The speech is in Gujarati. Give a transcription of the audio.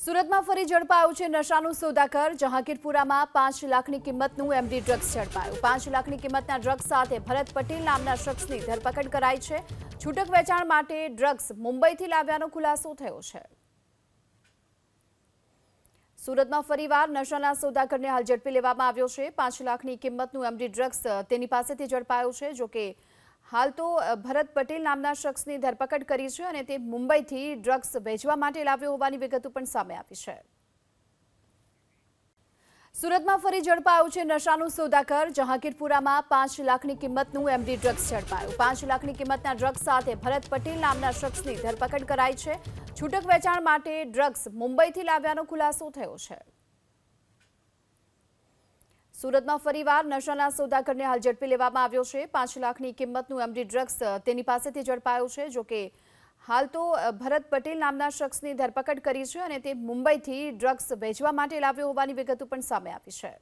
સુરતમાં ફરી ઝડપાયું છે નશાનું સોદાગર જહાંગીરપુરામાં પાંચ લાખની કિંમતનું એમડી ડ્રગ્સ ઝડપાયું. પાંચ લાખની કિંમતના ડ્રગ્સ સાથે ભરત પટેલ નામના શખ્સની ધરપકડ કરાઈ છે. છૂટક વેચાણ માટે ડ્રગ્સ મુંબઈથી લાવ્યાનો ખુલાસો થયો છે. સુરતમાં ફરીવાર નશાના સોદાગરને હાલ ઝડપી લેવામાં આવ્યો છે. પાંચ લાખની કિંમતનું એમડી ડ્રગ્સ તેની પાસેથી ઝડપાયો છે, જોકે હાલ તો ભરત પટેલ નામના શખ્સની ધરપકડ કરી છે અને તે મુંબઈથી ડ્રગ્સ વેચવા માટે લાવ્યો હોવાની વિગતો પણ સામે આવી છે. સુરતમાં ફરી ઝડપાયું છે નશાનું સોદાગર. જહાંગીરપુરામાં પાંચ લાખની કિંમતનું એમડી ડ્રગ્સ ઝડપાયું. પાંચ લાખની કિંમતના ડ્રગ્સ સાથે ભરત પટેલ નામના શખ્સની ધરપકડ કરાઈ છે. છૂટક વેચાણ માટે ડ્રગ્સ મુંબઈથી લાવ્યાનો ખુલાસો થયો છે. સુરતમાં ફરીવાર નશાના સોદાગરને હાલ ઝડપી લેવામાં આવ્યો છે. પાંચ લાખની કિંમતનું એમડી ડ્રગ્સ તેની પાસેથી ઝડપાયો છે જોકે હાલ તો ભરત પટેલ નામના શખ્સની ધરપકડ કરી છે અને તે મુંબઈથી ડ્રગ્સ વેચવા માટે લાવ્યો હોવાની વિગતો પણ સામે આવી છે.